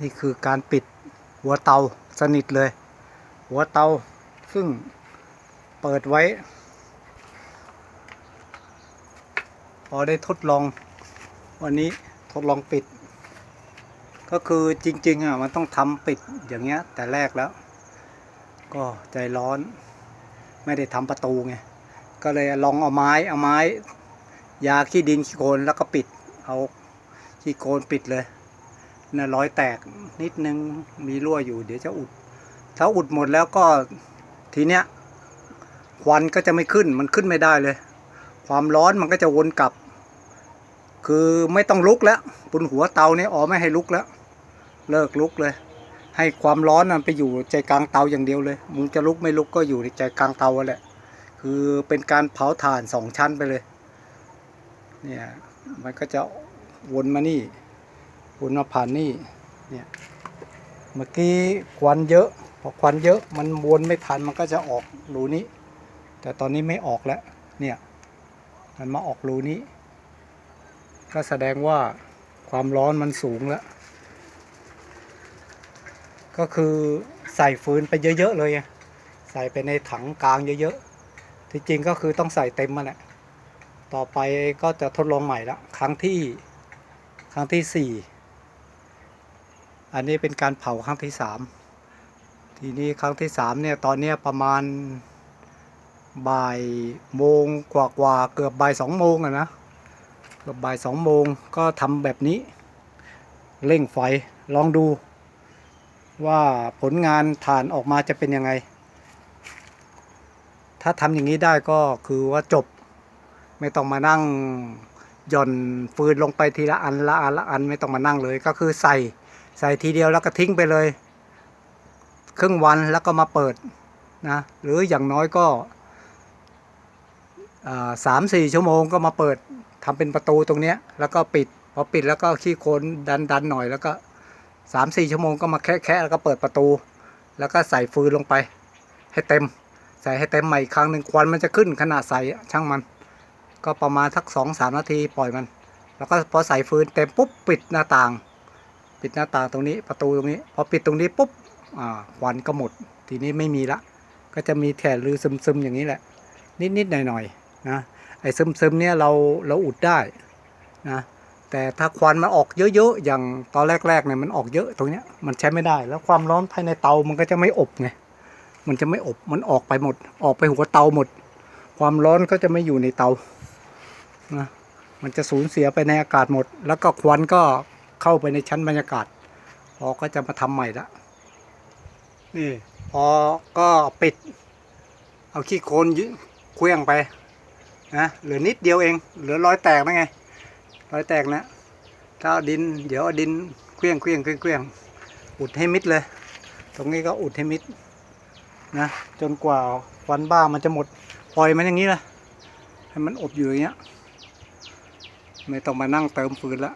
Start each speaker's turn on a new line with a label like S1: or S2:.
S1: นี่คือการปิดหัวเตาสนิทเลย หัวเตาซึ่งเปิดไว้ พอได้ทดลอง วันนี้ทดลองปิด ก็คือจริงๆอะมันต้องทำปิดอย่างเงี้ยแต่แรกแล้ว ก็ใจร้อน ไม่ได้ทำประตูไง ก็เลยลองเอาไม้เอาไม้ ยาขี้ดินขี้โคลนแล้วก็ปิดเอาขี้โคลนปิดเลย นะรอยแตกนิดนึงมีรั่วอยู่ เดี๋ยวจะอุด ถ้าอุดหมดแล้วก็ทีเนี้ยควันก็จะไม่ขึ้นมันขึ้นไม่ได้เลย ความร้อนมันก็จะวนกลับ คือไม่ต้องลุกแล้วบนหัวเตาเนี่ยอ๋อไม่ให้ลุกแล้ว เลิกลุกเลย ให้ความร้อนมันไปอยู่ใจกลางเตาอย่างเดียวเลย มึงจะลุกไม่ลุกก็อยู่ในใจกลางเตาแหละ คือเป็นการเผาถ่านสองชั้นไปเลย เนี่ยมันก็จะวนมานี่ วนมาผ่านนี่เนี่ยเมื่อกี้ควันเยอะพอควันเยอะมันวนไม่ทันมันก็จะออกรูนี้ แต่ตอนนี้ไม่ออกแล้วเนี่ยมันมาออกรูนี้ ก็แสดงว่าความร้อนมันสูงแล้ว ก็คือใส่ฟืนไปเยอะๆเลยใส่ไปในถังกลางเยอะๆที่จริงก็คือต้องใส่เต็มมาแหละต่อไปก็จะทดลองใหม่ละครั้งที่ครั้งที่สี่ อันนี้เป็นการเผาครั้งที่สามทีนี้ครั้งที่สามเนี่ยตอนเนี้ยประมาณบ่ายโมงกว่ากว่าเกือบบ่ายสองโมงอะนะเกือบบ่ายสองโมงก็ทำแบบนี้ เร่งไฟลองดู ว่าผลงานฐานออกมาจะเป็นยังไง ถ้าทำอย่างนี้ได้ก็คือว่าจบ ไม่ต้องมานั่งหย่อนฟืนลงไปทีละอันละอันละอันไม่ต้องมานั่งเลยก็คือใส่ ใส่ทีเดียวแล้วก็ทิ้งไปเลย ครึ่งวันแล้วก็มาเปิดนะหรืออย่างน้อยก็สามสี่ชั่วโมงก็มาเปิดทำเป็นประตูตรงเนี้ยแล้วก็ปิดพอปิดแล้วก็ขี้โคนดันดันหน่อยแล้วก็สามสี่ชั่วโมงก็มาแคะแคะแล้วก็เปิดประตู แล้วก็ใส่ฟืนลงไป ให้เต็ม ใส่ให้เต็มใหม่อีกครั้งหนึ่งควันมันจะขึ้นขนาดใส่ช่างมัน ก็ประมาณสักสองสามนาทีปล่อยมัน แล้วก็พอใส่ฟืนเต็มปุ๊บปิดหน้าต่าง ปิดหน้าต่างตรงนี้ประตูตรงนี้ พอปิดตรงนี้ปุ๊บอ่าควันก็หมด ทีนี้ไม่มีละ ก็จะมีแถบรือซึมๆอย่างนี้แหละ นิดๆหน่อยๆนะไอ้ซึมๆเนี่ยเราเราอุดได้นะแต่ถ้าควันมันออกเยอะๆ อย่างตอนแรกๆเนี่ยมันออกเยอะตรงเนี้ยมันใช้ไม่ได้ แล้วความร้อนภายในเตามันก็จะไม่อบไงมันจะไม่อบมันออกไปหมด ออกไปหัวเตาหมด ความร้อนก็จะไม่อยู่ในเตานะมันจะสูญเสียไปในอากาศหมด แล้วก็ควันก็ เข้าไปในชั้นบรรยากาศพอก็จะมาทำใหม่ละนี่พอก็ปิด เอาขี้โคลนยเคลื่องไปนะเหลือนิดเดียวเอง เหลือรอยแตกนะไงรอยแตกนะถ้าดิน เดี๋ยวเอาดินเคลื่องเคลื่องเคลื่องเคลื่องอุดให้มิดเลย ตรงนี้ก็อุดให้มิดนะจนกว่าวันบ้ามันจะหมดปล่อยมันอย่างนี้เลยให้มันอบอยู่อย่างเงี้ยไม่ต้องมานั่งเติมฟืนละ